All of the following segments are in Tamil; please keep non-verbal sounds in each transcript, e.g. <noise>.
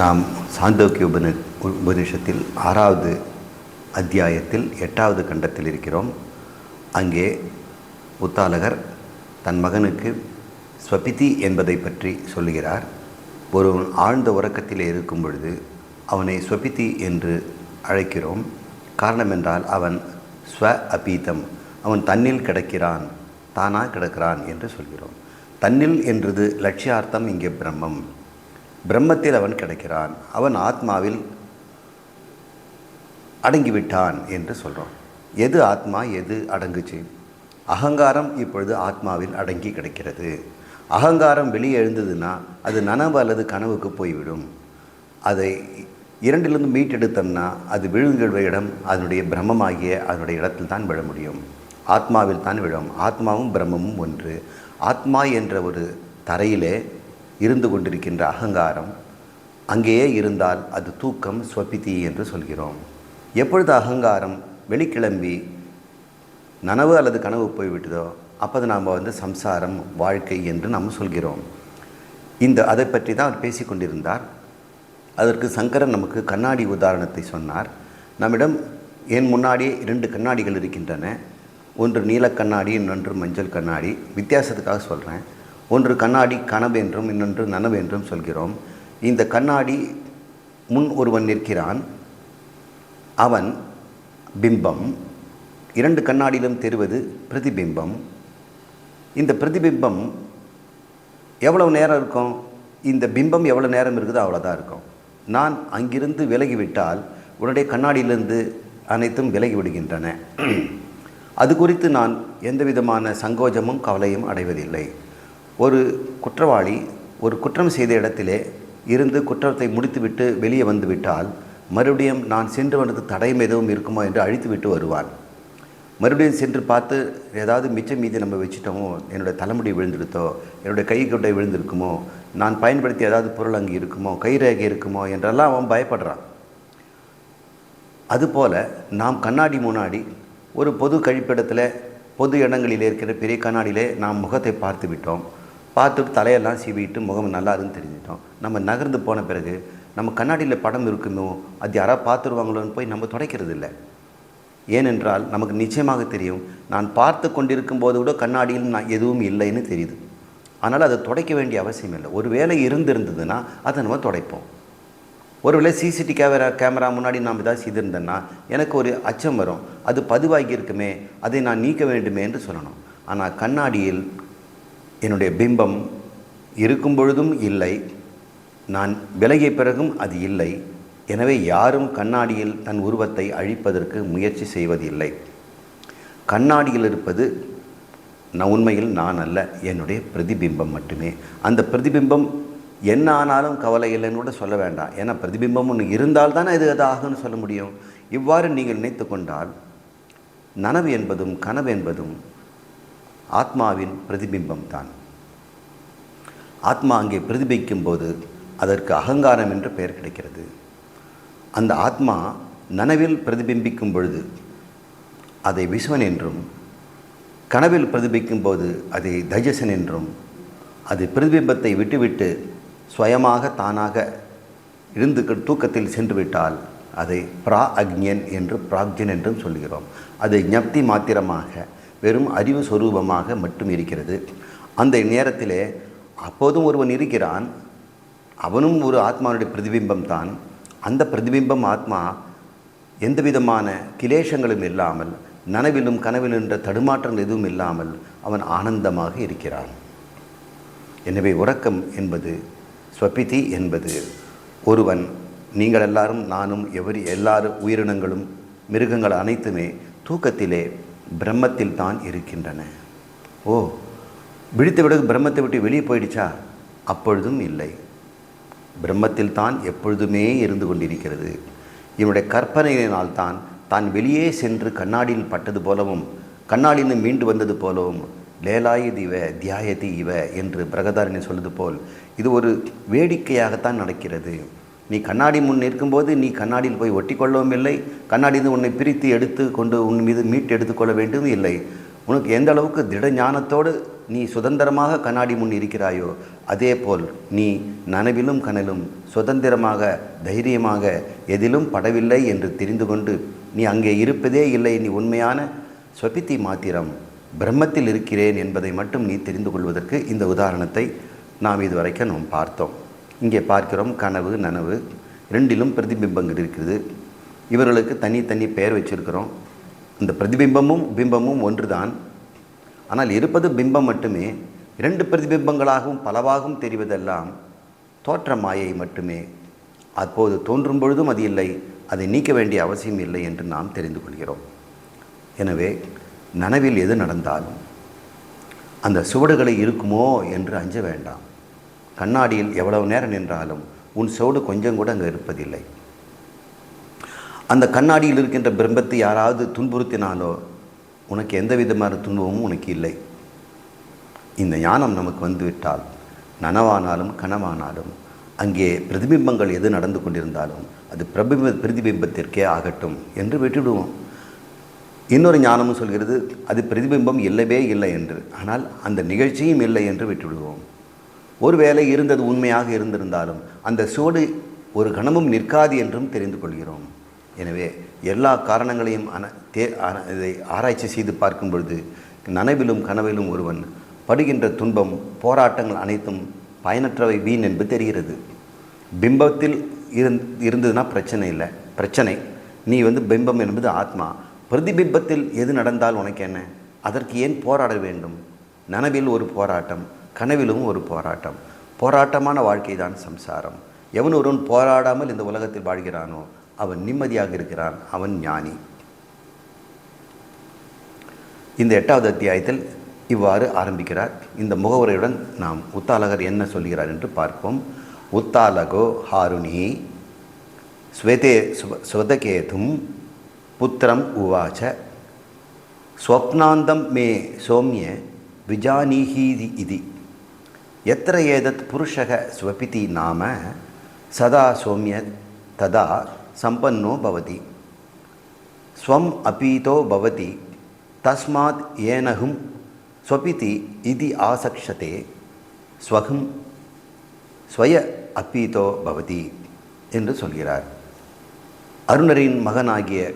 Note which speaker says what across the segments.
Speaker 1: நாம் சாந்தோக்கிய உபனி உபனிஷத்தில் ஆறாவது அத்தியாயத்தில் எட்டாவது கண்டத்தில் இருக்கிறோம். அங்கே உத்தாலகர் தன் மகனுக்கு ஸ்வபிதி என்பதை பற்றி சொல்லுகிறார். ஒருவன் ஆழ்ந்த உறக்கத்தில் இருக்கும் பொழுது அவனை ஸ்வபிதி என்று அழைக்கிறோம். காரணம் என்றால் அவன் ஸ்வ அபீதம் அவன் தன்னில் கிடக்கிறான் தானாக கிடக்கிறான் என்று சொல்கிறோம். தன்னில் என்றது லட்சியார்த்தம் இங்கே பிரம்மம். பிரம்மத்தில் அவன் கிடைக்கிறான். அவன் ஆத்மாவில் அடங்கிவிட்டான் என்று சொல்கிறோம் எது ஆத்மா எது அடங்குச்சு? அகங்காரம் இப்பொழுது ஆத்மாவில் அடங்கி கிடைக்கிறது. அகங்காரம் வெளியே எழுந்ததுன்னா அது நனவு அல்லது கனவுக்கு போய்விடும். அதை இரண்டிலிருந்து மீட்டெடுத்தோம்னா அது விழுகிற இடம் அதனுடைய பிரம்மமாகிய அதனுடைய இடத்தில் தான் விழ முடியும். ஆத்மாவில் தான் விழும். ஆத்மாவும் பிரம்மமும் ஒன்று. ஆத்மா என்ற ஒரு தரையிலே இருந்து கொண்டிருக்கின்ற அகங்காரம் அங்கேயே இருந்தால் அது தூக்கம் ஸ்வபிதி என்று சொல்கிறோம். எப்பொழுது அகங்காரம் வெளிக்கிளம்பி நனவு அல்லது கனவு போய்விட்டதோ அப்போது நாம் வந்து சம்சாரம் வாழ்க்கை என்று நாம் சொல்கிறோம். இந்த அதை பற்றி தான் அவர் பேசிக்கொண்டிருந்தார் அதற்கு சங்கரன் நமக்கு கண்ணாடி உதாரணத்தை சொன்னார். நம்மிடம் என் முன்னாடியே இரண்டு கண்ணாடிகள் இருக்கின்றன. ஒன்று நீல கண்ணாடி இன்னொன்று மஞ்சள் கண்ணாடி. வித்தியாசத்துக்காக சொல்கிறேன் ஒன்று கண்ணாடி கனவென்றும் இன்னொன்று நனவென்றும் சொல்கிறோம். இந்த கண்ணாடி முன் ஒருவன் நிற்கிறான். அவன் பிம்பம். இரண்டு கண்ணாடியிலும் தெரிவது பிரதிபிம்பம். இந்த பிரதிபிம்பம் எவ்வளவு நேரம் இருக்கும்? இந்த பிம்பம் எவ்வளோ நேரம் இருக்குதோ அவ்வளோதான் இருக்கும். நான் அங்கிருந்து விலகிவிட்டால் உன்னுடைய கண்ணாடியிலிருந்து அனைத்தும் விலகி விடுகின்றன <clears throat> அது குறித்து நான் எந்த விதமான சங்கோஜமும் கவலையும் அடைவதில்லை. ஒரு குற்றவாளி ஒரு குற்றம் செய்த இடத்திலே இருந்து குற்றத்தை முடித்துவிட்டு வெளியே வந்துவிட்டால் மறுபடியும் நான் சென்று வந்தது தடயம் எதுவும் இருக்குமோ என்று அழித்துவிட்டு வருவான். மறுபடியும் சென்று பார்த்து ஏதாவது மிச்சம் மீதி நம்ம வச்சுட்டோமோ என்னுடைய தலைமுடி விழுந்துடுத்தோ என்னுடைய கை கொட்டை விழுந்திருக்குமோ நான் பயன்படுத்தி ஏதாவது பொருள் அங்கே இருக்குமோ கைரேகை இருக்குமோ என்றெல்லாம் அவன் பயப்படுறான். அதுபோல் நாம் கண்ணாடி முன்னாடி ஒரு பொது கழிப்பிடத்தில் பொது இடங்களில் இருக்கிற பெரிய கண்ணாடியிலே நாம் முகத்தை பார்த்து விட்டோம். பார்த்துட்டு தலையெல்லாம் சீவிட்டு முகம் நல்லா இருக்குன்னு தெரிஞ்சிட்டோம் நம்ம நகர்ந்து போன பிறகு நம்ம கண்ணாடியில் படம் இருக்குமோ அது யாராவது பார்த்துருவாங்களோன்னு போய் நம்ம துடைக்கிறது இல்லை ஏனென்றால் நமக்கு நிச்சயமாக தெரியும் நான் பார்த்து கொண்டிருக்கும் போது கூட கண்ணாடியில் நான் எதுவும் இல்லைன்னு தெரியுது. அதனால் அதை துடைக்க வேண்டிய அவசியம் இல்லை. ஒரு வேலை இருந்திருந்ததுன்னா அதை நம்ம துடைப்போம். ஒருவேளை சிசிடி கேமரா கேமரா முன்னாடி நாம் ஏதாவது செய்திருந்தேன்னா எனக்கு ஒரு அச்சம் வரும். அது பதிவாகி இருக்குமே அதை நான் நீக்க வேண்டுமே என்று சொல்லணும். ஆனால் கண்ணாடியில் என்னுடைய பிம்பம் இருக்கும் பொழுதும் இல்லை. நான் விலகிய பிறகும் அது இல்லை. எனவே யாரும் கண்ணாடியில் தன் உருவத்தை அழிப்பதற்கு முயற்சி செய்வதில்லை. கண்ணாடியில் இருப்பது நான் உண்மையில் நான் அல்ல என்னுடைய பிரதிபிம்பம் மட்டுமே. அந்த பிரதிபிம்பம் என்ன ஆனாலும் கவலை இல்லைன்னு கூட சொல்ல வேண்டாம். ஏன்னா பிரதிபிம்பம் ஒன்று இருந்தால் தானே இது அது ஆகும்னு சொல்ல முடியும். இவ்வாறு நீங்கள் நினைத்து கொண்டால் நனவு என்பதும் கனவு என்பதும் ஆத்மாவின் பிரதிபிம்பம் தான். ஆத்மா அங்கே பிரதிபிக்கும் போது அதற்கு அகங்காரம் என்று பெயர் கிடைக்கிறது. அந்த ஆத்மா நனவில் பிரதிபிம்பிக்கும் பொழுது அதை விஸ்வன் என்றும் கனவில் பிரதிபிக்கும் போது அதை தைஜசன் என்றும் அது பிரதிபிம்பத்தை விட்டுவிட்டு சுயமாக தானாக இருந்து தூக்கத்தில் சென்றுவிட்டால் அதை பிரா அக்ஞன் என்று பிராக்ஜன் என்றும் சொல்கிறோம் அது ஞப்தி மாத்திரமாக வெறும் அறிவு சொரூபமாக மட்டும் இருக்கிறது. அந்த நேரத்திலே அப்போதும் ஒருவன் இருக்கிறான். அவனும் ஒரு ஆத்மாவுடைய பிரதிபிம்பம் தான் அந்த பிரதிபிம்பம் ஆத்மா எந்த விதமான கிலேஷங்களும் இல்லாமல் நனவிலும் கனவிலும் என்ற தடுமாற்றங்கள் எதுவும் இல்லாமல் அவன் ஆனந்தமாக இருக்கிறான். எனவே உறக்கம் என்பது ஸ்வபிதி என்பது ஒருவன் நீங்கள் எல்லாரும் நானும் எவரி எல்லாரும் உயிரினங்களும் மிருகங்கள் அனைத்துமே தூக்கத்திலே பிரம்மத்தில் தான் இருக்கின்றன. ஓ விழித்த விட பிரம்மத்தை விட்டு வெளியே போயிடுச்சா? அப்பொழுதும் இல்லை. பிரம்மத்தில் தான் எப்பொழுதுமே இருந்து கொண்டிருக்கிறது. இவனுடைய கற்பனையினால் தான் தான் வெளியே சென்று கண்ணாடியில் பட்டது போலவும் கண்ணாடியில் மீண்டு வந்தது போலவும் லேலாயுது இவ தியாயதி இவ என்று பிரகதாரணி சொல்வது போல் இது ஒரு வேடிக்கையாகத்தான் நடக்கிறது. நீ கண்ணாடி முன் நிற்கும்போது நீ கண்ணாடியில் போய் ஒட்டிக்கொள்ளவும் இல்லை. கண்ணாடியிலிருந்து உன்னை பிரித்து எடுத்து கொண்டு உன் மீது மீட்டு எடுத்துக்கொள்ள வேண்டும் இல்லை. உனக்கு எந்த அளவுக்கு திட ஞானத்தோடு நீ சுதந்திரமாக கண்ணாடி முன் இருக்கிறாயோ அதே போல் நீ நனவிலும் கனலும் சுதந்திரமாக தைரியமாக எதிலும் படவில்லை என்று தெரிந்து கொண்டு நீ அங்கே இருப்பதே இல்லை. நீ உண்மையான சொபித்தி மாத்திரம் பிரம்மத்தில் இருக்கிறேன் என்பதை மட்டும் நீ தெரிந்து கொள்வதற்கு இந்த உதாரணத்தை நாம் இதுவரைக்கும் நாம் பார்த்தோம். இங்கே பார்க்கிறோம் கனவு நனவு. ரெண்டிலும் பிரதிபிம்பங்கள் இருக்கிறது. இவர்களுக்கு தனித்தனி பெயர் வச்சிருக்கிறோம். இந்த பிரதிபிம்பமும் பிம்பமும் ஒன்றுதான். ஆனால் இருப்பது பிம்பம் மட்டுமே இரண்டு பிரதிபிம்பங்களாகவும் பலவாகவும் தெரிவதெல்லாம் தோற்ற மாயை மட்டுமே. அப்போது தோன்றும் பொழுதும் அது இல்லை அதை நீக்க வேண்டிய அவசியம் இல்லை என்று நாம் தெரிந்து கொள்கிறோம். எனவே நனவில் எது நடந்தாலும் அந்த சுவடுகளை இருக்குமோ என்று அஞ்ச வேண்டாம். கண்ணாடியில் எவ்வளவு நேரம் நின்றாலும் உன் சோடு கொஞ்சம் கூட அங்கே இருப்பதில்லை. அந்த கண்ணாடியில் இருக்கின்ற பிரம்பத்தை யாராவது துன்புறுத்தினாலோ உனக்கு எந்த விதமான துன்பமும் உனக்கு இல்லை. இந்த ஞானம் நமக்கு வந்துவிட்டால் நனவானாலும் கனவானாலும் அங்கே பிரதிபிம்பங்கள் எது நடந்து கொண்டிருந்தாலும் அது பிரபிம்ப பிரதிபிம்பத்திற்கே ஆகட்டும் என்று விட்டுவிடுவோம். இன்னொரு ஞானமும் சொல்கிறது அது பிரதிபிம்பம் இல்லவே இல்லை என்று. ஆனால் அந்த நிகழ்ச்சியும் இல்லை என்று விட்டுவிடுவோம். ஒருவேளை இருந்தது உண்மையாக இருந்திருந்தாலும் அந்த சுவடு ஒரு கணமும் நிற்காது என்றும் தெரிந்து கொள்கிறோம். எனவே எல்லா காரணங்களையும் அன தே இதை ஆராய்ச்சி செய்து பார்க்கும் பொழுது நனவிலும் கனவிலும் ஒருவன் படுகின்ற துன்பம் போராட்டங்கள் அனைத்தும் பயனற்றவை வீண் என்பது தெரிகிறது. பிம்பத்தில் இருந் இருந்ததுன்னா பிரச்சனை இல்லை. பிரச்சனை. நீ வந்து பிம்பம் என்பது ஆத்மா. பிரதிபிம்பத்தில் எது நடந்தால் உனக்கு என்ன அதற்கு ஏன் போராட வேண்டும்? நனவில் ஒரு போராட்டம். கனவிலும் ஒரு போராட்டம். போராட்டமான வாழ்க்கை தான் சம்சாரம். எவன் ஒருவன் போராடாமல் இந்த உலகத்தில் வாழ்கிறானோ அவன் நிம்மதியாக இருக்கிறான். அவன் ஞானி. இந்த எட்டாவது அத்தியாயத்தில் இவ்வாறு ஆரம்பிக்கிறார். இந்த முகவரையுடன் நாம் உத்தாலகர் என்ன சொல்கிறார் என்று பார்ப்போம். உத்தாலகோ ஹாருணி ஸ்வேதே சுவ ஸ்வதகேதும் புத்திரம் உவாச்ச. ஸ்வப்னாந்தம் மே சோமிய விஜானீஹீதி இது. எத்திர ஏதத் புருஷக ஸ்வபிதி நாம சதா சோமிய ததா சம்பன்னோ பவதி. ஸ்வம் அபீதோ பவதி தஸ்மாத் ஏனகும் ஸ்வபிதி இதி ஆசக்ஷதே ஸ்வகம் ஸ்வய அப்பீதோ பவதி என்று சொல்கிறார். அருணரின் மகனாகிய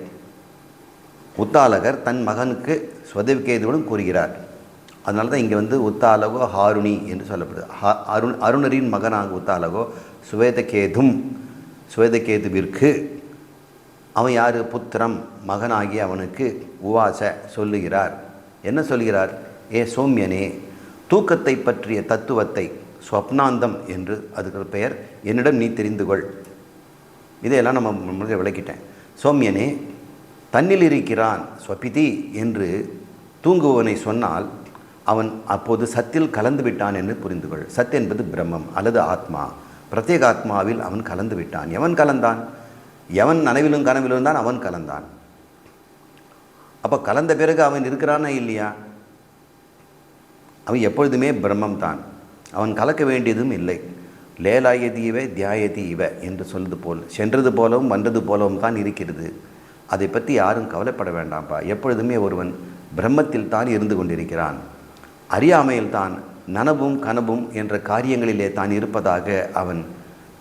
Speaker 1: உத்தாலகர் தன் மகனுக்கு ஸ்வதவிகேதுவுடன் கூறுகிறார். அதனால தான் இங்கே வந்து உத்தாலகோ ஹாருணி என்று சொல்லப்படுது. ஹா அருண் அருணரின் மகனாக உத்தாலகோ சுவேதகேதும் சுவேதகேதுவிற்கு அவன் யார்? புத்திரம் மகனாகி அவனுக்கு உவாச சொல்லுகிறார். என்ன சொல்கிறார்? ஏ சோமியனே தூக்கத்தை பற்றிய தத்துவத்தை ஸ்வப்னாந்தம் என்று அதுக்கு பெயர். என்னிடம் நீ தெரிந்து கொள். இதையெல்லாம் நம்ம முன்னாடி விளக்கிட்டேன். சோமியனே தன்னில் இருக்கிறான் ஸ்வபிதி என்று தூங்குவனை சொன்னால் அவன் அப்போது சத்தில் கலந்து விட்டான் என்று புரிந்துகொள். சத் என்பது பிரம்மம் அல்லது ஆத்மா. பிரத்யேக ஆத்மாவில் அவன் கலந்து விட்டான். எவன் கலந்தான்? எவன் நனவிலும் கனவிலும் தான் அவன் கலந்தான். அப்போ கலந்த பிறகு அவன் இருக்கிறானா இல்லையா? அவன் எப்பொழுதுமே பிரம்மம் தான். அவன் கலக்க வேண்டியதும் இல்லை. லேலாயதி இவ தியாயதி இவ என்று சொல்வது போல் சென்றது போலவும் வந்தது போலவும் தான் இருக்கிறது. அதை பற்றி யாரும் கவலைப்பட வேண்டாம்ப்பா எப்பொழுதுமே ஒருவன் பிரம்மத்தில் தான் இருந்து கொண்டிருக்கிறான். அறியாமையில் தான் நனவும் கனவும் என்ற காரியங்களிலே தான் இருப்பதாக அவன்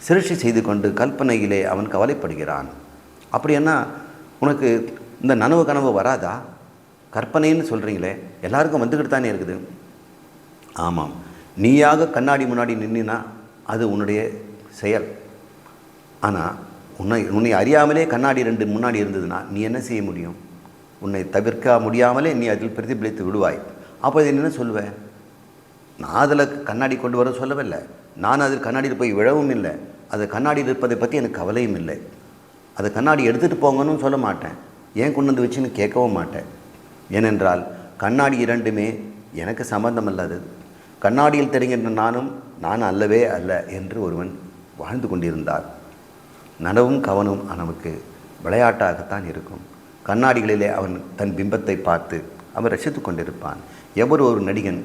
Speaker 1: சிருஷ்டி செய்து கொண்டு கல்பனையிலே அவன் கவலைப்படுகிறான். அப்படின்னா உனக்கு இந்த நனவு கனவு வராதா? கற்பனைன்னு சொல்கிறீங்களே எல்லாருக்கும் வந்துக்கிட்டு தானே இருக்குது. ஆமாம் நீயாக கண்ணாடி முன்னாடி நின்னா அது உன்னுடைய செயல். ஆனால் உன்னை உன்னை அறியாமலே கண்ணாடி ரெண்டு முன்னாடி இருந்ததுன்னா நீ என்ன செய்ய முடியும்? உன்னை தவிர்க்க முடியாமலே நீ அதில் பிரதிபலித்து விடுவாய். அப்போ இது என்ன சொல்லுவேன்? நான் அதில் கண்ணாடி கொண்டு வர சொல்லவில்லை. நான் அதில் கண்ணாடியில் போய் விழவும் இல்லை. அது கண்ணாடியில் இருப்பதை பற்றி எனக்கு கவலையும் இல்லை. அதை கண்ணாடி எடுத்துகிட்டு போங்கன்னு சொல்ல மாட்டேன். ஏன் கொண்டு வந்து வச்சுன்னு கேட்கவும் மாட்டேன். ஏனென்றால் கண்ணாடி இரண்டுமே எனக்கு சம்பந்தம் அல்லது கண்ணாடியில் தெரிகின்ற நானும் நான் அல்லவே அல்ல என்று ஒருவன் வாழ்ந்து கொண்டிருந்தார் நனவும் கவனும் நமக்கு விளையாட்டாகத்தான் இருக்கும். கண்ணாடிகளிலே அவன் தன் பிம்பத்தை பார்த்து அவன் ரசித்து கொண்டிருப்பான். எவர் ஒரு நடிகன்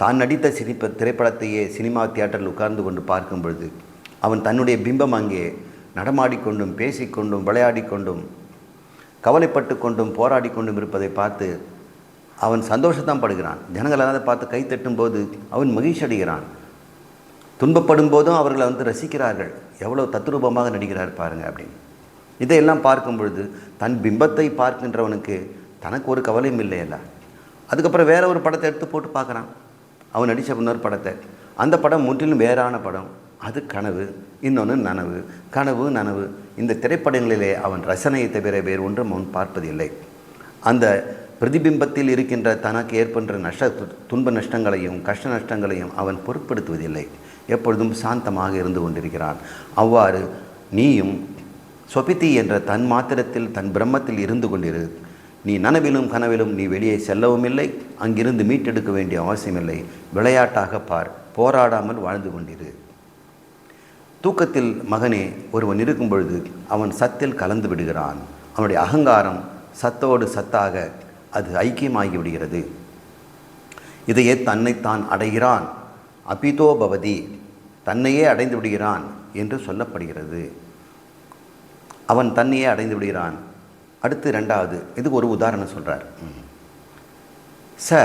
Speaker 1: தான் நடித்த சிரிப்ப திரைப்படத்தையே சினிமா தியேட்டரில் உட்கார்ந்து கொண்டு பார்க்கும் பொழுது அவன் தன்னுடைய பிம்பம் அங்கே நடமாடிக்கொண்டும் பேசிக்கொண்டும் விளையாடிக்கொண்டும் கவலைப்பட்டு கொண்டும் போராடி கொண்டும் இருப்பதை பார்த்து அவன் சந்தோஷத்தான் படுகிறான். ஜனங்கள் அதை பார்த்து கை தட்டும் போது அவன் மகிழ்ச்சி அடைகிறான். துன்பப்படும் போதும் அவர்களை வந்து ரசிக்கிறார்கள். எவ்வளோ தத்ரூபமாக நடிக்கிறார் பாருங்கள் அப்படின்னு. இதையெல்லாம் பார்க்கும் பொழுது தன் பிம்பத்தை பார்க்கின்றவனுக்கு தனக்கு ஒரு கவலையும் இல்லையல்ல அதுக்கப்புறம் வேற ஒரு படத்தை எடுத்து போட்டு பார்க்குறான். அவன் நடித்த இன்னொரு படத்தை. அந்த படம் முற்றிலும் வேறான படம். அது கனவு இன்னொன்று நனவு. கனவு நனவு. இந்த திரைப்படங்களிலே அவன் ரசனையை தவிர வேறு ஒன்றும் அவன் பார்ப்பதில்லை. அந்த பிரதிபிம்பத்தில் இருக்கின்ற தனக்கு ஏற்படுற நஷ்ட துன்ப நஷ்டங்களையும் கஷ்ட நஷ்டங்களையும் அவன் பொருட்படுத்துவதில்லை. எப்பொழுதும் சாந்தமாக இருந்து கொண்டிருக்கிறான். அவ்வாறு நீயும் சொபித்தி என்ற தன் மாத்திரத்தில் தன் பிரம்மத்தில் இருந்து கொண்டிரு நீ நனவிலும் கனவிலும் நீ வெளியே செல்லவும் இல்லை அங்கிருந்து மீட்டெடுக்க வேண்டிய அவசியமில்லை. விளையாட்டாக பார். போராடாமல் வாழ்ந்து கொண்டிரு. தூக்கத்தில் மகனே ஒருவன் இருக்கும் பொழுது அவன் சத்தில் கலந்து விடுகிறான். அவனுடைய அகங்காரம் சத்தோடு சத்தாக அது ஐக்கியமாகி விடுகிறது இதையே தன்னைத்தான் அடைகிறான். அபிதோ பவதி தன்னையே அடைந்து விடுகிறான் என்று சொல்லப்படுகிறது. அவன் தன்னையே அடைந்து விடுகிறான். அடுத்து ரெண்டாவது இதுக்கு ஒரு உதாரணம் சொல்கிறார் ச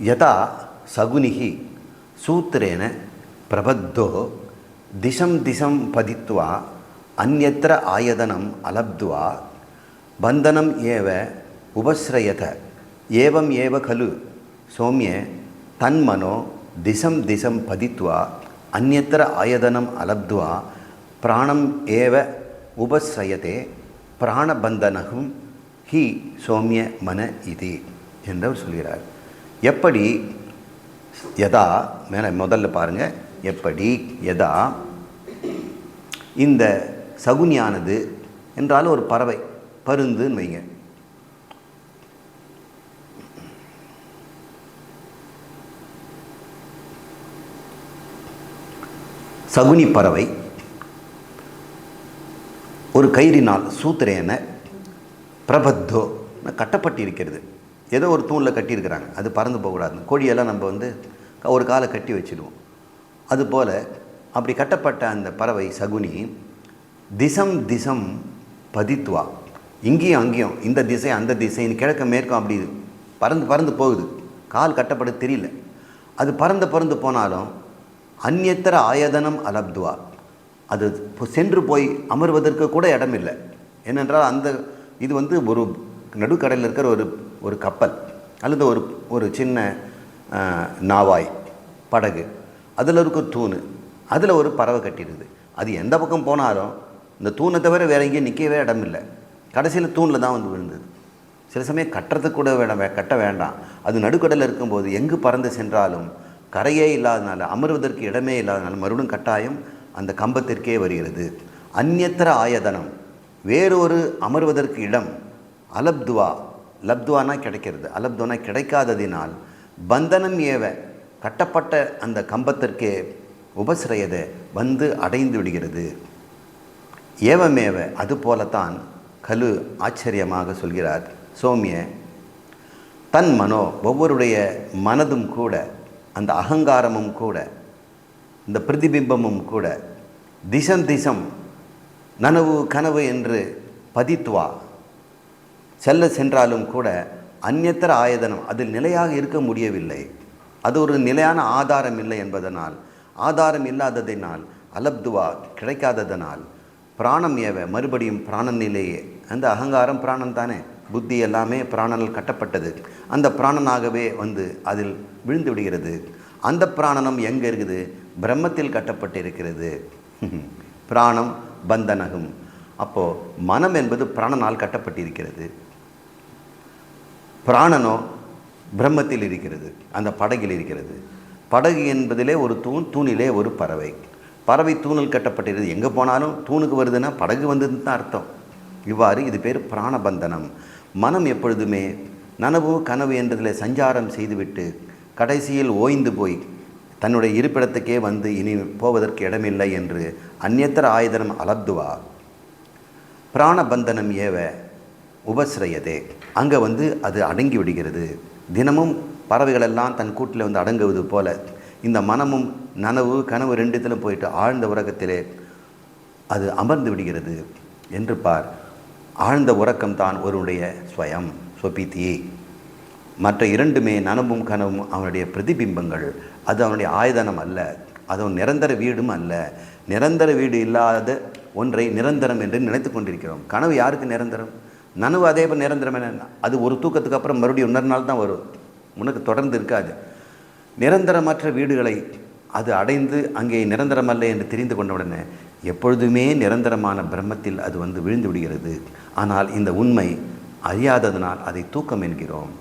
Speaker 1: யதா சகுனிகி சூத்திரேன பிரபத்தோ திசம் திசம் பதித்வா அந்நத்திர ஆயதனம் அலப்துவா பந்தனம் ஏவ உபஸ்ரயத ஏவம் ஏவ கலு சோமிய தன்மனோ திசம் திசம் பதித்வா அந்நத்திர ஆயதனம் அலப்துவா பிராணம் ஏவ உபஸ்ரயதே பிராணபந்தனகும் ஹி சௌமிய மன இது என்றவர் சொல்கிறார். எப்படி? எதா மேலே முதல்ல பாருங்கள் எப்படி? எதா இந்த சகுனியானது என்றாலும் ஒரு பறவை பருந்துன்னு வைங்க. சகுனி பறவை ஒரு கயிறினால் சூத்திரேன பிரபத்தோ கட்டப்பட்டு இருக்கிறது ஏதோ ஒரு தூணில் கட்டியிருக்கிறாங்க. அது பறந்து போகக்கூடாது கோழியெல்லாம் நம்ம வந்து ஒரு காலை கட்டி வச்சிடுவோம். அதுபோல் அப்படி கட்டப்பட்ட அந்த பறவை சகுனி திசம் திசம் பதித்வா. இங்கேயும் அங்கேயும் இந்த திசை அந்த திசைன்னு கிழக்க மேற்கும் அப்படி பறந்து பறந்து போகுது. கால் கட்டப்பட தெரியல. அது பறந்து பறந்து போனாலும் அந்நியத்தர ஆயதனம் அலப்துவா. அது சென்று போய் அமர்வதற்கு கூட இடம் இல்லை ஏனென்றால் அந்த இது வந்து ஒரு நடுக்கடலில் இருக்கிற ஒரு ஒரு கப்பல் அல்லது ஒரு ஒரு சின்ன நாவாய் படகு அதில் இருக்க தூண் அதில் ஒரு பறவை கட்டிடுது. அது எந்த பக்கம் போனாலும் இந்த தூணை தவிர வேற எங்கேயும் நிற்கவே இடம் இல்லை கடைசியில் தூணில் தான் வந்து விழுந்தது. சில சமயம் கட்டுறதுக்கு கூட வேண்டாம் கட்ட வேண்டாம். அது நடுக்கடலில் இருக்கும்போது எங்கு பறந்து சென்றாலும் கரையே இல்லாதனால அமர்வதற்கு இடமே இல்லாதனால மறுபடியும் கட்டாயம் அந்த கம்பத்திற்கே வருகிறது. அந்நத்திர ஆயதனம். வேறொரு அமர்வதற்கு இடம். அலப்துவா. லப்துவானா கிடைக்கிறது. அலப்துவானா கிடைக்காததினால் பந்தனம் ஏவ கட்டப்பட்ட அந்த கம்பத்திற்கே உபசிரயதை வந்து அடைந்து விடுகிறது. ஏவமேவ அது போலத்தான் கலு ஆச்சரியமாக சொல்கிறார். சோமிய தன் மனோ ஒவ்வொருடைய மனதும் கூட அந்த அகங்காரமும் கூட இந்த பிரதிபிம்பமும் கூட திசம் திசம் நனவு கனவு என்று பதித்துவா. செல்ல சென்றாலும் கூட அந்நத்திர ஆயதனம் அதில் நிலையாக இருக்க முடியவில்லை. அது ஒரு நிலையான ஆதாரம் இல்லை என்பதனால் ஆதாரம் இல்லாததினால் அலப்துவா கிடைக்காததனால் பிராணம் ஏவ மறுபடியும் பிராணன் நிலையே அந்த அகங்காரம் பிராணம் தானே புத்தி எல்லாமே பிராணனில் கட்டப்பட்டது. அந்த பிராணனாகவே வந்து அதில் விழுந்து விடுகிறது. அந்த பிராணனம் எங்கே இருக்குது? பிரம்மத்தில் கட்டப்பட்டிருக்கிறது. <laughs> பிராணம் பந்தனகும். அப்போது மனம் என்பது பிராணனால் கட்டப்பட்டிருக்கிறது. பிராணனோ பிரம்மத்தில் இருக்கிறது அந்த படகில் இருக்கிறது. படகு என்பதிலே ஒரு தூண் தூணிலே ஒரு பறவை. பறவை தூணில் கட்டப்பட்டிருக்கிறது. எங்கே போனாலும் தூணுக்கு வருதுன்னா படகு வந்ததுன்னு தான் அர்த்தம். இவ்வாறு இது பேர் பிராணபந்தனம். மனம் எப்பொழுதுமே நனவு கனவு என்றதில் சஞ்சாரம் செய்துவிட்டு கடைசியில் ஓய்ந்து போய் தன்னுடைய இருப்பிடத்துக்கே வந்து இனி போவதற்கு இடமில்லை என்று அந்நத்திர ஆயுதனம் அலப்துவா. பிராணபந்தனம் ஏவ உபசிரையதே. அங்கே வந்து அது அடங்கி விடுகிறது. தினமும் பறவைகளெல்லாம் தன் கூட்டில் வந்து அடங்குவது போல இந்த மனமும் நனவு கனவு ரெண்டுத்திலும் போயிட்டு ஆழ்ந்த உறக்கத்திலே அது அமர்ந்து விடுகிறது என்று பார். ஆழ்ந்த உறக்கம்தான் ஒருவனுடைய ஸ்வயம். சொபித்தி மற்ற இரண்டுமே நனவும் கனவும் அவனுடைய பிரதிபிம்பங்கள். அது அவனுடைய ஆயுதனம் அல்ல. அது அவன் நிரந்தர வீடும் அல்ல. நிரந்தர வீடு இல்லாத ஒன்றை நிரந்தரம் என்று நினைத்து கொண்டிருக்கிறோம். கனவு யாருக்கு நிரந்தரம்? நனவு அதே போல் நிரந்தரம் என்ன? அது ஒரு தூக்கத்துக்கு அப்புறம் மறுபடியும் இன்னொரு நாள் தான் வரும். உனக்கு தொடர்ந்து இருக்காது. நிரந்தரமற்ற வீடுகளை அது அடைந்து அங்கே நிரந்தரமல்ல என்று தெரிந்து கொண்டவுடனே எப்பொழுதுமே நிரந்தரமான பிரம்மத்தில் அது வந்து விழுந்து விடுகிறது. ஆனால் இந்த உண்மை அறியாததனால் அதை தூக்கம் என்கிறோம்.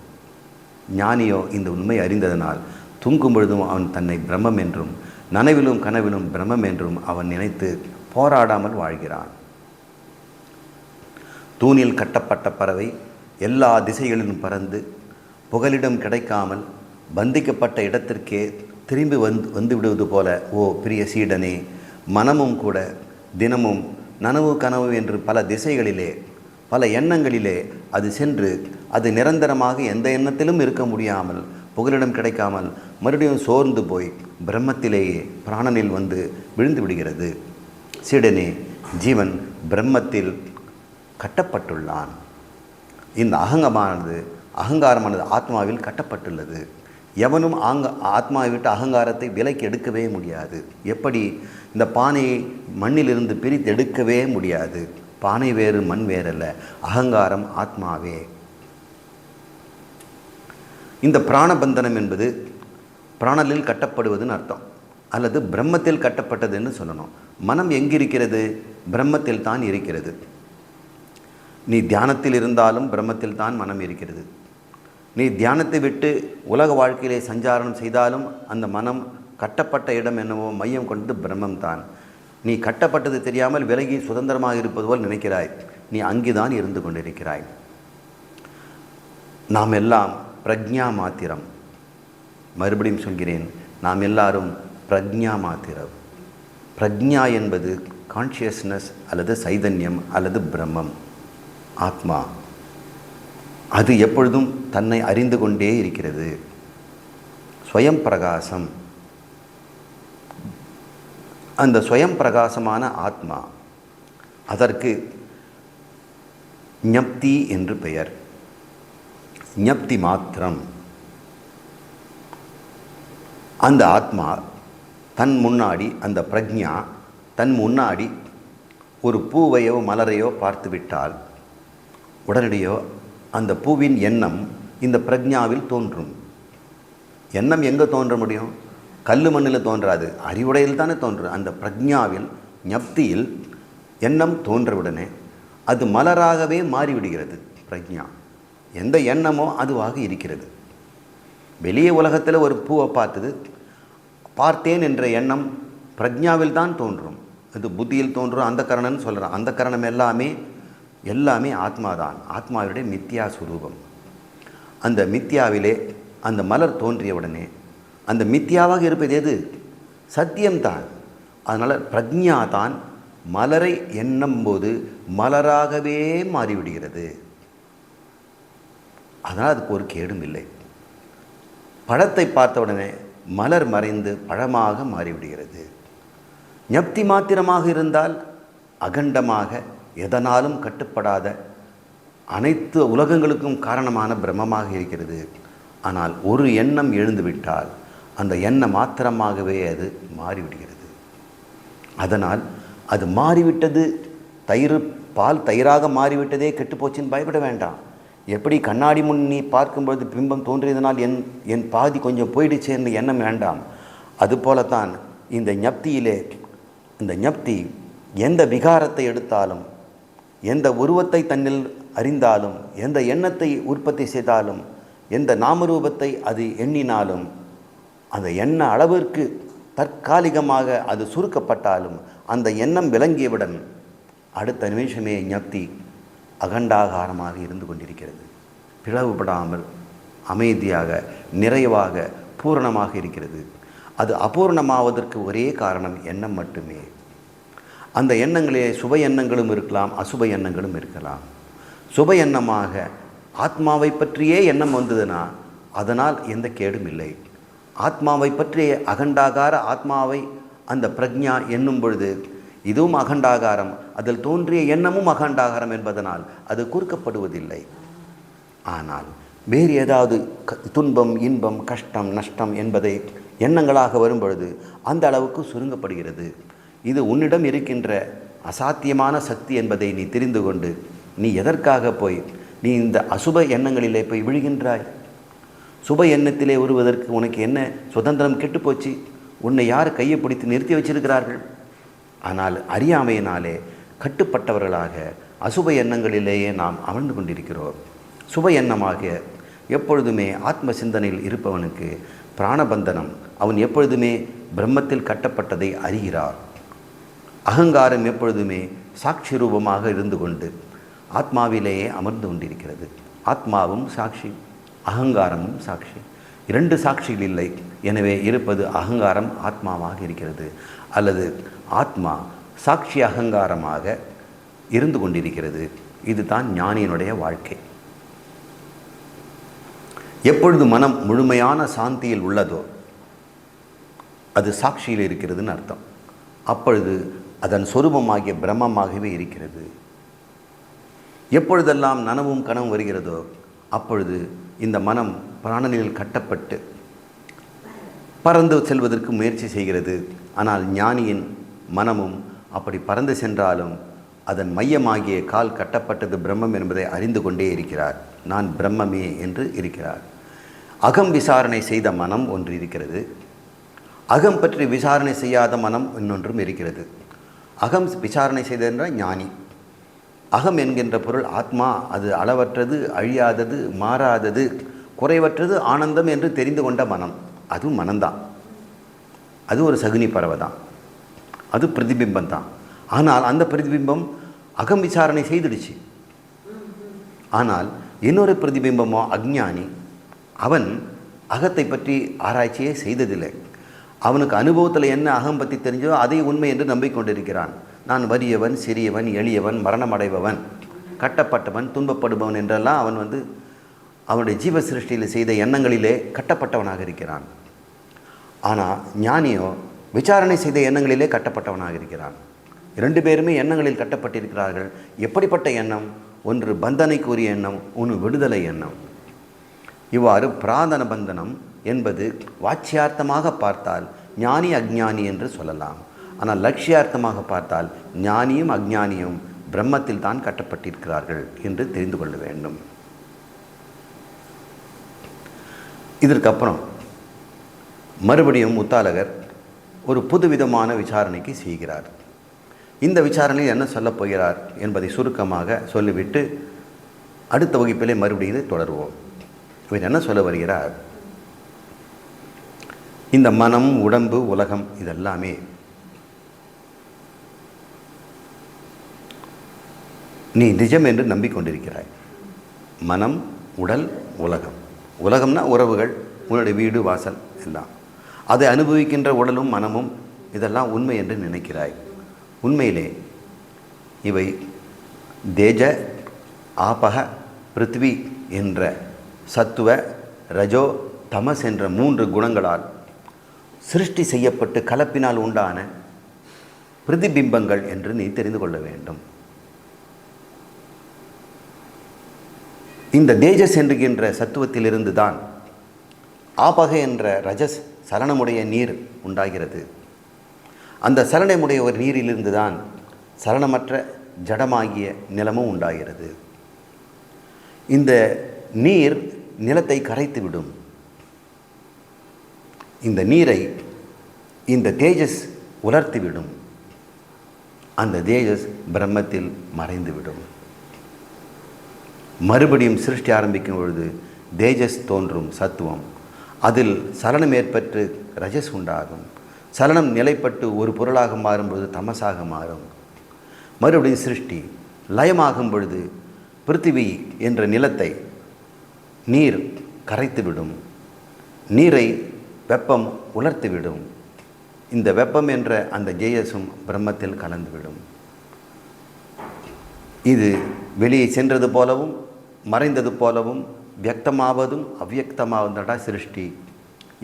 Speaker 1: ஞானியோ இந்த உண்மை அறிந்ததனால் தூங்கும் பொழுதும் அவன் தன்னை பிரம்மம் என்றும் நனவிலும் கனவிலும் பிரம்மம் என்றும் அவன் நினைத்து போராடாமல் வாழ்கிறான். தூணில் கட்டப்பட்ட பறவை எல்லா திசைகளிலும் பறந்து புகலிடம் கிடைக்காமல் பந்திக்கப்பட்ட இடத்திற்கே திரும்பி வந்து வந்துவிடுவது போல ஓ பிரிய சீடனே மனமும் கூட தினமும் நனவு கனவு என்று பல திசைகளிலே பல எண்ணங்களிலே அது சென்று அது நிரந்தரமாக எந்த எண்ணத்திலும் இருக்க முடியாமல் புகலிடம் கிடைக்காமல் மறுபடியும் சோர்ந்து போய் பிரம்மத்திலேயே பிராணனில் வந்து விழுந்து விடுகிறது. சீடனே ஜீவன் பிரம்மத்தில் கட்டப்பட்டுள்ளான். இந்த அகங்கமானது அகங்காரமானது ஆத்மாவில் கட்டப்பட்டுள்ளது. எவனும் ஆங்க ஆத்மாவை விட்டு அகங்காரத்தை விலைக்கு எடுக்கவே முடியாது. எப்படி? இந்த பானையை மண்ணிலிருந்து பிரித்து எடுக்கவே முடியாது. பானை வேறு மண் வேறல்ல. அகங்காரம் ஆத்மாவே. இந்த பிராணபந்தனம் என்பது பிராணலில் கட்டப்படுவதுன்னு அர்த்தம். அல்லது பிரம்மத்தில் கட்டப்பட்டதுன்னு சொல்லணும். மனம் எங்கிருக்கிறது? பிரம்மத்தில் தான் இருக்கிறது. நீ தியானத்தில் இருந்தாலும் பிரம்மத்தில் தான் மனம் இருக்கிறது. நீ தியானத்தை விட்டு உலக வாழ்க்கையிலே சஞ்சாரம் செய்தாலும் அந்த மனம் கட்டப்பட்ட இடம் என்னவோ மையம் கொண்டது பிரம்மம் தான். நீ கட்டப்பட்டது தெரியாமல் விலகி சுதந்திரமாக இருப்பது போல் நினைக்கிறாய். நீ அங்குதான் இருந்து கொண்டிருக்கிறாய். நாம் எல்லாம் பிரக்ஞா மாத்திரம் மறுபடியும் சொல்கிறேன் நாம் எல்லாரும் பிரக்ஞா மாத்திரம் பிரக்ஞா என்பது கான்ஷியஸ்னஸ் அல்லது சைதன்யம் அல்லது பிரம்மம். ஆத்மா. அது எப்பொழுதும் தன்னை அறிந்து கொண்டே இருக்கிறது. ஸ்வயம் பிரகாசம். அந்த ஸ்வயம் பிரகாசமான ஆத்மா. அதற்கு ஞப்தி என்று பெயர். ஞப்தி மாத்திரம். அந்த ஆத்மா தன் முன்னாடி அந்த பிரக்ஞா தன் முன்னாடி ஒரு பூவையோ மலரையோ பார்த்து விட்டால் உடனடியோ அந்த பூவின் எண்ணம் இந்த பிரக்ஞாவில் தோன்றும். எண்ணம் எங்கே தோன்ற முடியும்? கல் மண்ணில் தோன்றாது. அறிவுடையில் தானே தோன்றும். அந்த பிரஜாவில் ஞப்தியில் எண்ணம் தோன்றவுடனே அது மலராகவே மாறிவிடுகிறது பிரஜா எந்த எண்ணமோ அதுவாக இருக்கிறது. வெளியே உலகத்தில் ஒரு பூவை பார்த்தது பார்த்தேன் என்ற எண்ணம் பிரஜாவில் தான் தோன்றும். அது புத்தியில் தோன்றும் அந்த கரணம்னு சொல்கிறான் அந்த கரணம் எல்லாமே எல்லாமே ஆத்மாதான். ஆத்மாவுடைய மித்யா சுரூபம். அந்த மித்யாவிலே அந்த மலர் தோன்றிய உடனே அந்த மித்யாவாக இருப்பது எது? சத்தியம்தான். அதனால் பிரக்ஞா தான் மலரை எண்ணும்போது மலராகவே மாறிவிடுகிறது. அதனால் அதுக்கு ஒரு கேடும் இல்லை. பழத்தை பார்த்த உடனே மலர் மறைந்து பழமாக மாறிவிடுகிறது. ஞப்தி மாத்திரமாக இருந்தால் அகண்டமாக எதனாலும் கட்டுப்படாத அனைத்து உலகங்களுக்கும் காரணமான பிரம்மமாக இருக்கிறது. ஆனால் ஒரு எண்ணம் எழுந்துவிட்டால் அந்த எண்ணம் மாத்திரமாகவே அது மாறிவிடுகிறது. அதனால் அது மாறிவிட்டது தயிர் பால் தயிராக மாறிவிட்டதே கெட்டுப்போச்சுன்னு பயப்பட வேண்டாம். எப்படி கண்ணாடி முன் நீ பார்க்கும்பொழுது பிம்பம் தோன்றியதனால் என் என் பாதி கொஞ்சம் போயிடுச்சேன்னு எண்ணம் வேண்டாம். அதுபோலத்தான் இந்த ஞப்தியிலே இந்த ஞப்தி எந்த விகாரத்தை எடுத்தாலும் எந்த உருவத்தை தன்னில் அறிந்தாலும் எந்த எண்ணத்தை உற்பத்தி செய்தாலும் எந்த நாமரூபத்தை அது எண்ணினாலும் அந்த எண்ண அளவிற்கு தற்காலிகமாக அது சுருக்கப்பட்டாலும் அந்த எண்ணம் விளங்கியவுடன் அடுத்த நிமிஷமே ஞப்தி அகண்டாகாரமாக இருந்து கொண்டிருக்கிறது. பிளவுபடாமல் அமைதியாக நிறைவாக பூரணமாக இருக்கிறது. அது அபூர்ணமாவதற்கு ஒரே காரணம் எண்ணம் மட்டுமே. அந்த எண்ணங்களே சுப எண்ணங்களும் இருக்கலாம் அசுப எண்ணங்களும் இருக்கலாம். சுப எண்ணமாக ஆத்மாவை பற்றியே எண்ணம் வந்ததுன்னா அதனால் எந்த கேடும் இல்லை. ஆத்மாவை பற்றிய அகண்டாகார ஆத்மாவை அந்த பிரக்ஞா என்னும் பொழுது இதுவும் அகண்டாகாரம். அதில் தோன்றிய எண்ணமும் அகண்டாகாரம் என்பதனால் அது குறுக்கப்படுவதில்லை ஆனால் வேறு ஏதாவது க- துன்பம் இன்பம் கஷ்டம் நஷ்டம் என்பதை எண்ணங்களாக வரும்பொழுது அந்த அளவுக்கு சுருங்கப்படுகிறது. இது உன்னிடம் இருக்கின்ற அசாத்தியமான சக்தி என்பதை நீ தெரிந்து கொண்டு நீ எதற்காக போய் நீ இந்த அசுப எண்ணங்களிலே போய் விழுகின்றாய்? சுப எண்ணத்திலே வருவதற்கு உனக்கு என்ன சுதந்திரம் கெட்டுப்போச்சு? உன்னை யார் கையை பிடித்து நிறுத்தி வச்சிருக்கிறார்கள்? ஆனால் அறியாமையினாலே கட்டுப்பட்டவர்களாக அசுப எண்ணங்களிலேயே நாம் அமர்ந்து கொண்டிருக்கிறோம். சுப எண்ணமாக எப்பொழுதுமே ஆத்ம சிந்தனையில் இருப்பவனுக்கு பிராணபந்தனம் அவன் எப்பொழுதுமே பிரம்மத்தில் கட்டப்பட்டதை அறிகிறார். அகங்காரம் எப்பொழுதுமே சாட்சி ரூபமாக இருந்து கொண்டு ஆத்மாவிலேயே அமர்ந்து கொண்டிருக்கிறது. ஆத்மாவும் சாட்சி அகங்காரமும் சாட்சி. இரண்டு சாட்சிகள் இல்லை. எனவே இருப்பது அகங்காரம் ஆத்மாவாக இருக்கிறது. அல்லது ஆத்மா சாட்சி அகங்காரமாக இருந்து கொண்டிருக்கிறது. இதுதான் ஞானியினுடைய வாழ்க்கை. எப்பொழுது மனம் முழுமையான சாந்தியில் உள்ளதோ அது சாட்சியில் இருக்கிறதுன்னு அர்த்தம். அப்பொழுது அதன் சொரூபமாகிய பிரம்மமாகவே இருக்கிறது. எப்பொழுதெல்லாம் நனவும் கனவும் வருகிறதோ அப்பொழுது இந்த மனம் பிராணனில் கட்டப்பட்டு பறந்து செல்வதற்கு முயற்சி செய்கிறது. ஆனால் ஞானியின் மனமும் அப்படி பறந்து சென்றாலும் அதன் மையமாகிய கால் கட்டப்பட்டது பிரம்மம் என்பதை அறிந்து கொண்டே இருக்கிறார். நான் பிரம்மமே என்று இருக்கிறார். அகம் விசாரணை செய்த மனம் ஒன்று இருக்கிறது. அகம் பற்றி விசாரணை செய்யாத மனம் இன்னொன்றும் இருக்கிறது. அகம் விசாரணை செய்தென்றால் ஞானி. அகம் என்கின்ற பொருள் ஆத்மா அது அளவற்றது அழியாதது மாறாதது குறைவற்றது ஆனந்தம் என்று தெரிந்து கொண்ட மனம். அதுவும் மனம்தான். அது ஒரு சகுனி பறவை தான் அது பிரதிபிம்பம் தான் ஆனால் அந்த பிரதிபிம்பம் அகம் விசாரணை செய்துடுச்சு. ஆனால் இன்னொரு பிரதிபிம்பமோ அக்ஞானி அவன் அகத்தை பற்றி ஆராய்ச்சியே செய்ததில்லை. அவனுக்கு அனுபவத்தில் என்ன அகம் பற்றி தெரிஞ்சதோ அதை உண்மை என்று நம்பிக்கொண்டிருக்கிறான். நான் வறியவன் சிறியவன் எளியவன் மரணமடைபவன் கட்டப்பட்டவன் துன்பப்படுபவன் என்றெல்லாம் அவன் வந்து அவனுடைய ஜீவ சிருஷ்டியில் செய்த எண்ணங்களிலே கட்டப்பட்டவனாக இருக்கிறான். ஆனால் ஞானியோ விசாரணை செய்த எண்ணங்களிலே கட்டப்பட்டவனாக இருக்கிறான் இரண்டு பேருமே எண்ணங்களில் கட்டப்பட்டிருக்கிறார்கள். எப்படிப்பட்ட எண்ணம்? ஒன்று பந்தனைக்குரிய எண்ணம் ஒன்று விடுதலை எண்ணம். இவ்வாறு பிராதன பந்தனம் என்பது வாட்சியார்த்தமாக பார்த்தால் ஞானி அஜ்ஞானி என்று சொல்லலாம். ஆனால் லட்சியார்த்தமாக பார்த்தால் ஞானியும் அஜ்ஞானியும் பிரம்மத்தில் தான் கட்டப்பட்டிருக்கிறார்கள் என்று தெரிந்து கொள்ள வேண்டும். இதற்கப்புறம் மறுபடியும் முத்தாலகர் ஒரு புதுவிதமான விசாரணைக்கு செய்கிறார் இந்த விசாரணையில் என்ன சொல்லப் போகிறார் என்பதை சுருக்கமாக சொல்லிவிட்டு அடுத்த வகுப்பிலே மறுபடியும் தொடருவோம். இவர் என்ன சொல்ல வருகிறார்? இந்த மனம் உடம்பு உலகம் இதெல்லாமே நீ நிஜம் என்று நம்பிக்கொண்டிருக்கிறாய். மனம் உடல் உலகம். உலகம்னா உறவுகள் உன்னுடைய வீடு வாசல் எல்லாம். அதை அனுபவிக்கின்ற உடலும் மனமும் இதெல்லாம் உண்மை என்று நினைக்கிறாய். உண்மையிலே இவை தேஜ ஆபக பிருத்வி என்ற சத்துவ ரஜோ தமஸ் என்ற மூன்று குணங்களால் சிருஷ்டி செய்யப்பட்டு கலப்பினால் உண்டான பிரதிபிம்பங்கள் என்று நீ தெரிந்து கொள்ள வேண்டும். இந்த தேஜஸ் என்கின்ற சத்துவத்திலிருந்து தான் ஆபக என்ற ரஜஸ் சலனமுடைய நீர் உண்டாகிறது. அந்த சலனமுடைய ஒரு நீரிலிருந்து தான் சலனமற்ற ஜடமாகிய நிலமும் உண்டாகிறது. இந்த நீர் நிலத்தை கரைத்துவிடும். இந்த நீரை இந்த தேஜஸ் உலர்த்திவிடும். அந்த தேஜஸ் பிரம்மத்தில் மறைந்துவிடும். மறுபடியும் சிருஷ்டி ஆரம்பிக்கும் பொழுது தேஜஸ் தோன்றும் சத்துவம். அதில் சலனம் ஏற்பட்டு ரஜஸ் உண்டாகும். சலனம் நிலைப்பட்டு ஒரு பொருளாக மாறும்பொழுது தமசாக மாறும். மறுபடியும் சிருஷ்டி லயமாகும் பொழுது பிருத்திவி என்ற நிலத்தை நீர் கரைத்துவிடும். நீரை வெப்பம் உலர்த்திவிடும். இந்த வெப்பம் என்ற அந்த ஜெயசும் பிரம்மத்தில் கலந்துவிடும். இது வெளியே சென்றது போலவும் மறைந்தது போலவும் வியக்தமாவதும் அவ்வியக்தமாவதுடா சிருஷ்டி.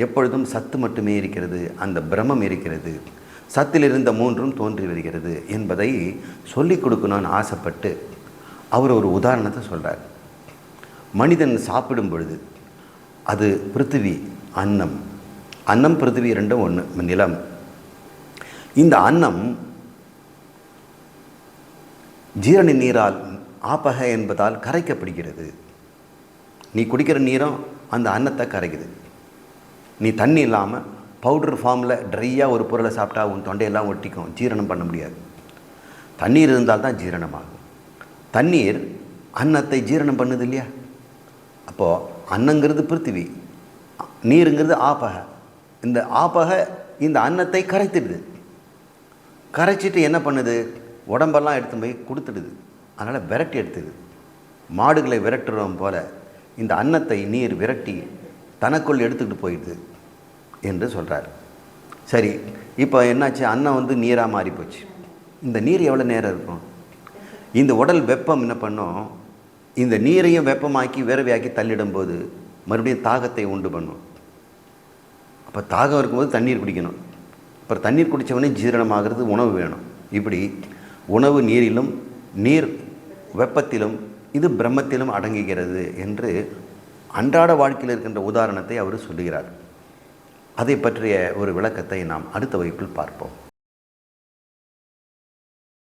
Speaker 1: எப்பொழுதும் சத்து மட்டுமே இருக்கிறது அந்த பிரமம் இருக்கிறது. சத்தில் இருந்த மூன்றும் தோன்றி வருகிறது என்பதை சொல்லிக் கொடுக்கணும்னு ஆசைப்பட்டு அவர் ஒரு உதாரணத்தை சொல்கிறார் மனிதன் சாப்பிடும் பொழுது அது பிருத்திவி அன்னம். அன்னம் பிருத்திவி ரெண்டும் ஒன்று நிலம். இந்த அன்னம் ஜீரண நீரால் ஆப்பக என்பதால் கரைக்கப்படுகிறது. நீ குடிக்கிற நீரும் அந்த அன்னத்தை கரைக்குது. நீ தண்ணி இல்லாமல் பவுடர் ஃபார்மில் ட்ரையாக ஒரு பொருளை சாப்பிட்டா உன் தொண்டையெல்லாம் ஒட்டிக்கும். ஜீரணம் பண்ண முடியாது. தண்ணீர் இருந்தால் தான் ஜீரணமாகும். தண்ணீர் அன்னத்தை ஜீரணம் பண்ணுது இல்லையா? அப்போது அன்னங்கிறது பிருத்திவி. நீருங்கிறது ஆப்பக இந்த ஆப்பக இந்த அன்னத்தை கரைத்திடுது. கரைச்சிட்டு என்ன பண்ணுது? உடம்பெல்லாம் எடுத்து போய் கொடுத்துடுது. அதனால் விரட்டி எடுத்துடுது. மாடுகளை விரட்டுறோம் போல இந்த அன்னத்தை நீர் விரட்டி தனக்குள் எடுத்துக்கிட்டு போயிடுது என்று சொல்கிறார் சரி இப்போ என்னாச்சு? அன்னம் வந்து நீராக மாறி போச்சு. இந்த நீர் எவ்வளோ நேரம் இருக்கும்? இந்த உடல் வெப்பம் என்ன பண்ணும்? இந்த நீரையும் வெப்பமாக்கி விரவியாக்கி தள்ளிடும்போது மறுபடியும் தாகத்தை உண்டு பண்ணும். அப்போ தாகம் இருக்கும்போது தண்ணீர் குடிக்கணும். அப்புறம் தண்ணீர் குடித்தவொடனே ஜீரணமாகிறது உணவு வேணும். இப்படி உணவு நீரிலும் நீர் வெப்பத்திலும் இது பிரம்மத்திலும் அடங்குகிறது என்று அன்றாட வாழ்க்கையில் இருக்கின்ற உதாரணத்தை அவர் சொல்லுகிறார். அதை பற்றிய ஒரு விளக்கத்தை நாம் அடுத்த வகுப்பில் பார்ப்போம்.